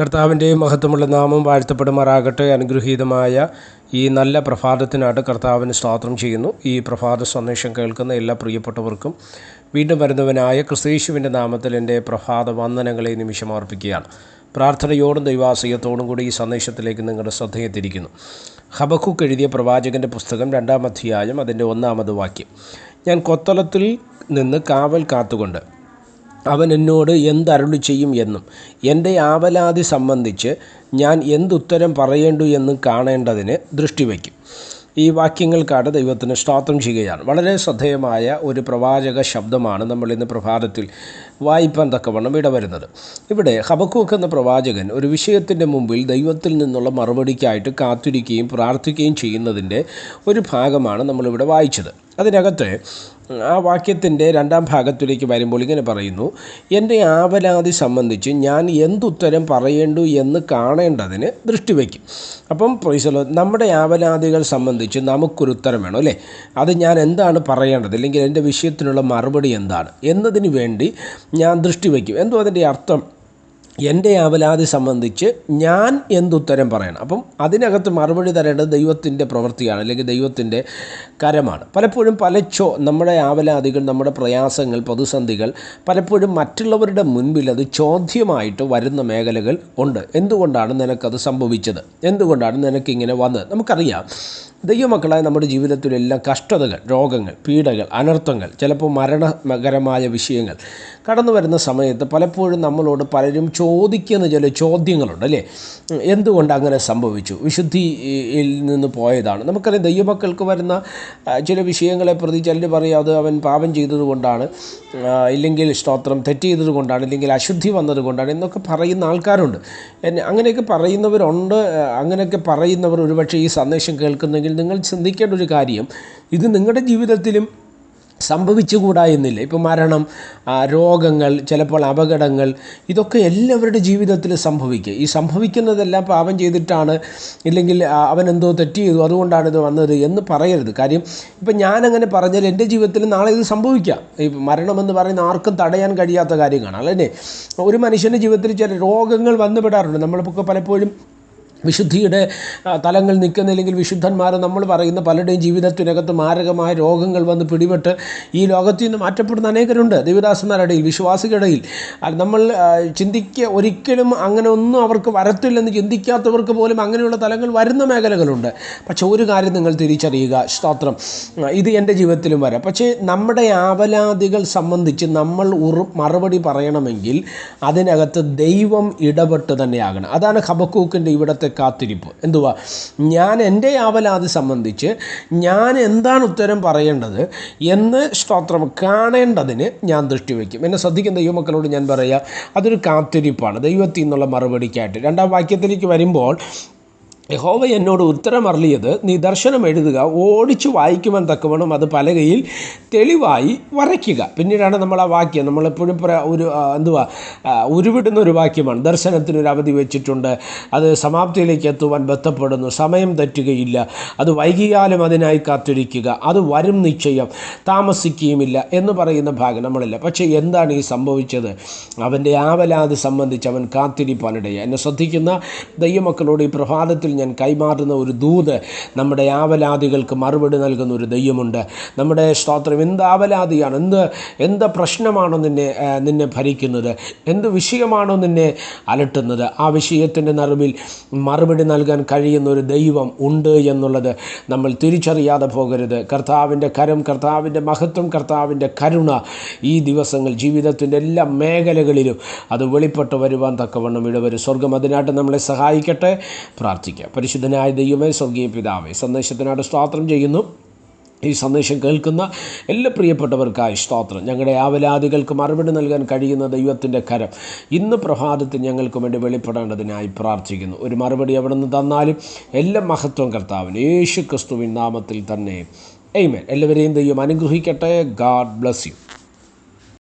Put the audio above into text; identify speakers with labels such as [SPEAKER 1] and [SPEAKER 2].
[SPEAKER 1] കർത്താവിന്റെ മഹത്വമുള്ള നാമം വാഴ്ത്തപ്പെടുമാറാകട്ടെ. അനുഗ്രഹീതമായ ഈ നല്ല പ്രഭാതത്തിനായിട്ട് കർത്താവിന് സ്തോത്രം ചെയ്യുന്നു. ഈ പ്രഭാത സന്ദേശം കേൾക്കുന്ന എല്ലാ പ്രിയപ്പെട്ടവർക്കും വീണ്ടും വരുന്നവനായ ക്രിസ്തീശുവിന്റെ നാമത്തിൽ എന്റെ പ്രഭാത വന്ദനങ്ങളെ നിമിഷം അർപ്പിക്കുകയാണ്. പ്രാർത്ഥനയോടും ദൈവാശയത്തോടും കൂടി ഈ സന്ദേശത്തിലേക്ക് നിങ്ങളുടെ ശ്രദ്ധയെത്തിരിക്കുന്നു ഹബക്കുക്ക് എഴുതിയ പ്രവാചകന്റെ പുസ്തകം രണ്ടാം അധ്യായം അതിന്റെ ഒന്നാമത് വാക്യം. ഞാൻ കൊത്തളത്തിൽ നിന്ന് കാവൽ കാത്തുകൊണ്ട് അവൻ എന്നോട് എന്തരുളി ചെയ്യും എന്നും. എന്റെ ആവലാതി സംബന്ധിച്ച് ഞാൻ എന്തുത്തരം പറയേണ്ടു എന്നും കാണേണ്ടതിന് ദൃഷ്ടി വയ്ക്കും. ഈ വാക്യങ്ങൾക്കാണ് ദൈവത്തിന് സ്തോത്രം ചെയ്യുകയാണ്. വളരെ ശ്രദ്ധേയമായ ഒരു പ്രവാചക ശബ്ദമാണ് നമ്മൾ ഇന്ന് പ്രഭാതത്തിൽ വായിപ്പാൻ തക്കവണ്ണം ഇടവരുന്നത്. ഇവിടെ ഹബക്കൂക്ക് എന്ന പ്രവാചകൻ ഒരു വിഷയത്തിന്റെ മുമ്പിൽ ദൈവത്തിൽ നിന്നുള്ള മറുപടിക്കായിട്ട് കാത്തിരിക്കുകയും പ്രാർത്ഥിക്കുകയും ചെയ്യുന്നതിന്റെ ഒരു ഭാഗമാണ് നമ്മളിവിടെ വായിച്ചത്. അതിനകത്ത് ആ വാക്യത്തിന്റെ രണ്ടാം ഭാഗത്തിലേക്ക് വരുമ്പോൾ ഇങ്ങനെ പറയുന്നു എന്റെ ആവലാതി സംബന്ധിച്ച് ഞാൻ എന്തുത്തരം പറയേണ്ടു എന്ന് കാണേണ്ടതിന് ദൃഷ്ടി വയ്ക്കും. അപ്പം പ്രൈസലോ നമ്മുടെ ആവലാതികൾ സംബന്ധിച്ച് നമുക്കൊരു ഉത്തരം വേണം അല്ലേ? അത് ഞാൻ എന്താണ് പറയേണ്ടത്? അല്ലെങ്കിൽ എന്റെ വിഷയത്തിനുള്ള മറുപടി എന്താണ്? എന്നതിന് വേണ്ടി ഞാൻ ദൃഷ്ടി വയ്ക്കും. എന്തോ അതിന്റെ അർത്ഥം? എന്റെ ആവലാതി സംബന്ധിച്ച് ഞാൻ എന്തുത്തരം പറയണം? അപ്പം അതിനകത്ത് മറുപടി തരേണ്ടത് ദൈവത്തിന്റെ പ്രവൃത്തിയാണ് അല്ലെങ്കിൽ ദൈവത്തിന്റെ കരമാണ്. പലപ്പോഴും പല ചോ നമ്മുടെ ആവലാതികൾ നമ്മുടെ പ്രയാസങ്ങൾ പ്രതിസന്ധികൾ പലപ്പോഴും മറ്റുള്ളവരുടെ മുൻപിൽ അത് ചോദ്യമായിട്ട് വരുന്ന മേഖലകൾ ഉണ്ട്. എന്തുകൊണ്ടാണ് നിനക്കത് സംഭവിച്ചത്? എന്തുകൊണ്ടാണ് നിനക്കിങ്ങനെ വന്നത്? നമുക്കറിയാം. ദൈവമക്കളായ നമ്മുടെ ജീവിതത്തിലെല്ലാം കഷ്ടതകൾ രോഗങ്ങൾ പീഡകൾ അനർത്ഥങ്ങൾ ചിലപ്പോൾ മരണകരമായ വിഷയങ്ങൾ കടന്നു വരുന്ന സമയത്ത് പലപ്പോഴും നമ്മളോട് പലരും ചോദിക്കുന്ന ചില ചോദ്യങ്ങളുണ്ട് അല്ലേ? എന്തുകൊണ്ട് അങ്ങനെ സംഭവിച്ചു? വിശുദ്ധിയിൽ നിന്ന് പോയതാണ്. നമുക്കറിയാം ദൈവമക്കൾക്ക് വരുന്ന ചില വിഷയങ്ങളെ പ്രതി ചിലർ പറയും അത് അവൻ പാപം ചെയ്തതുകൊണ്ടാണ് ഇല്ലെങ്കിൽ സ്തോത്രം തെറ്റ് ചെയ്തതുകൊണ്ടാണ് ഇല്ലെങ്കിൽ അശുദ്ധി വന്നതുകൊണ്ടാണ് എന്നൊക്കെ പറയുന്ന ആൾക്കാരുണ്ട്. അങ്ങനെയൊക്കെ പറയുന്നവരുണ്ട് അങ്ങനെയൊക്കെ പറയുന്നവർ ഒരുപക്ഷെ ഈ സന്ദേശം കേൾക്കുന്നെങ്കിൽ നിങ്ങൾ ചിന്തിക്കേണ്ട ഒരു കാര്യം ഇത് നിങ്ങളുടെ ജീവിതത്തിലും സംഭവിച്ചുകൂടാ എന്നില്ല. ഇപ്പോൾ മരണം രോഗങ്ങൾ ചിലപ്പോൾ അപകടങ്ങൾ ഇതൊക്കെ എല്ലാവരുടെ ജീവിതത്തിൽ സംഭവിക്കുക ഈ സംഭവിക്കുന്നതെല്ലാം പാപം ചെയ്തിട്ടാണ് ഇല്ലെങ്കിൽ അവൻ എന്തോ തെറ്റ് ചെയ്തു അതുകൊണ്ടാണ് ഇത് വന്നത് എന്ന് പറയരുത്. കാര്യം ഇപ്പം ഞാനങ്ങനെ പറഞ്ഞാൽ എന്റെ ജീവിതത്തിൽ നാളെ ഇത് സംഭവിക്കാം. ഈ മരണമെന്ന് പറയുന്ന ആർക്കും തടയാൻ കഴിയാത്ത കാര്യങ്ങളാണ് അല്ലേ? ഒരു മനുഷ്യന്റെ ജീവിതത്തിൽ ചില രോഗങ്ങൾ വന്നുപെടാറുണ്ട് നമ്മളിപ്പോൾ പലപ്പോഴും വിശുദ്ധിയുടെ തലങ്ങൾ നിൽക്കുന്നില്ലെങ്കിൽ വിശുദ്ധന്മാർ നമ്മൾ പറയുന്ന പലരുടെയും ജീവിതത്തിനകത്ത് മാരകമായ രോഗങ്ങൾ വന്ന് പിടിപെട്ട് ഈ ലോകത്തിൽ നിന്ന് മാറ്റപ്പെടുന്ന അനേകരുണ്ട്. ദേവിദാസന്മാരുടെ വിശ്വാസികളുടെയിൽ നമ്മൾ ചിന്തിക്കുക ഒരിക്കലും അങ്ങനെ ഒന്നും അവർക്ക് വരത്തില്ലെന്ന് ചിന്തിക്കാത്തവർക്ക് പോലും അങ്ങനെയുള്ള തലങ്ങൾ വരുന്ന മേഖലകളുണ്ട്. പക്ഷേ ഒരു കാര്യം നിങ്ങൾ തിരിച്ചറിയുക. സ്തോത്രം. ഇത് എന്റെ ജീവിതത്തിലും വരാം. പക്ഷേ നമ്മുടെ ആവലാതികൾ സംബന്ധിച്ച് നമ്മൾ ഉറു മറുപടി പറയണമെങ്കിൽ അതിനകത്ത് ദൈവം ഇടപെട്ട് തന്നെയാകണം. അതാണ് ഹബക്കൂക്കിന്റെ ഇവിടുത്തെ കാത്തിരിപ്പ്. എന്തുവാ? ഞാൻ എന്റെ ആവലാതി സംബന്ധിച്ച് ഞാൻ എന്താണ് ഉത്തരം പറയേണ്ടത് എന്ന് സ്തോത്രം കാണേണ്ടതിന് ഞാൻ ദൃഷ്ടി വയ്ക്കും. എന്നെ ശ്രദ്ധിക്കുന്ന ദൈവമക്കളോട് ഞാൻ പറയാം അതൊരു കാത്തിരിപ്പാണ്. ദൈവത്തിൽ നിന്നുള്ള മറുപടിക്കായിട്ട്. രണ്ടാം വാക്യത്തിലേക്ക് വരുമ്പോൾ യഹോവ എന്നോട് ഉത്തരമറിയത് നീ ദർശനം എഴുതുക ഓടിച്ചു വായിക്കുവാൻ തക്കവണ്ണം അത് പലകയിൽ തെളിവായി വരയ്ക്കുക. പിന്നീടാണ് നമ്മൾ ആ വാക്യം നമ്മളെപ്പോഴും ഒരു എന്തുവാ ഉരുവിടുന്ന ഒരു വാക്യമാണ്. ദർശനത്തിനൊരു അവധി വെച്ചിട്ടുണ്ട് അത് സമാപ്തിയിലേക്ക് എത്തുവാൻ ബന്ധപ്പെടുന്നു സമയം തെറ്റുകയില്ല അത് വൈകിയാലും അതിനായി കാത്തിരിക്കുക അത് വരും നിശ്ചയം താമസിക്കുകയുമില്ല എന്ന് പറയുന്ന ഭാഗം നമ്മളില്ല. പക്ഷേ എന്താണ് ഈ സംഭവിച്ചത്? അവന്റെ ആവലാതി സംബന്ധിച്ച് അവൻ കാത്തിരിപ്പാനിടയ എന്നെ ശ്രദ്ധിക്കുന്ന ദൈവമക്കളോട് ഈ പ്രഭാതത്തിൽ ഞാൻ കൈമാറുന്ന ഒരു ദൂത് നമ്മുടെ ആവലാദികൾക്ക് മറുപടി നൽകുന്ന ഒരു ദൈവമുണ്ട്. നമ്മുടെ സ്തോത്രം എന്ത് ആവലാദിയാണ്? എന്ത് എന്ത് പ്രശ്നമാണോ നിന്നെ നിന്നെ ഭരിക്കുന്നത്? എന്ത് വിഷയമാണോ നിന്നെ അലട്ടുന്നത്? ആ വിഷയത്തിന്റെ നറുവിൽ മറുപടി നൽകാൻ കഴിയുന്ന ഒരു ദൈവം ഉണ്ട് എന്നുള്ളത് നമ്മൾ തിരിച്ചറിയാതെ പോകരുത്. കർത്താവിന്റെ കരം കർത്താവിന്റെ മഹത്വം കർത്താവിന്റെ കരുണ ഈ ദിവസങ്ങൾ ജീവിതത്തിന്റെ എല്ലാ മേഖലകളിലും അത് വെളിപ്പെട്ട് വരുവാൻ തക്കവണ്ണം ഇടവരും. സ്വർഗം അതിനായിട്ട് നമ്മളെ സഹായിക്കട്ടെ. പ്രാർത്ഥിക്കാം. പരിശുദ്ധനായ ദൈവമേ സ്വർഗീയ പിതാവേ സന്ദേശത്തിനായിട്ട് സ്തോത്രം ചെയ്യുന്നു. ഈ സന്ദേശം കേൾക്കുന്ന എല്ലാ പ്രിയപ്പെട്ടവർക്കായി സ്തോത്രം. ഞങ്ങളുടെ ആവലാദികൾക്ക് മറുപടി നൽകാൻ കഴിയുന്ന ദൈവത്തിന്റെ കരം ഇന്ന് പ്രഭാതത്തിൽ ഞങ്ങൾക്ക് വേണ്ടി വെളിപ്പെടേണ്ടതിനായി പ്രാർത്ഥിക്കുന്നു. ഒരു മറുപടി എവിടെ നിന്ന് തന്നാലും എല്ലാ മഹത്വം കർത്താവിന് യേശു ക്രിസ്തുവിൻ നാമത്തിൽ തന്നെ. എയ്മേൻ എല്ലാവരെയും ദൈവം അനുഗ്രഹിക്കട്ടെ. God bless you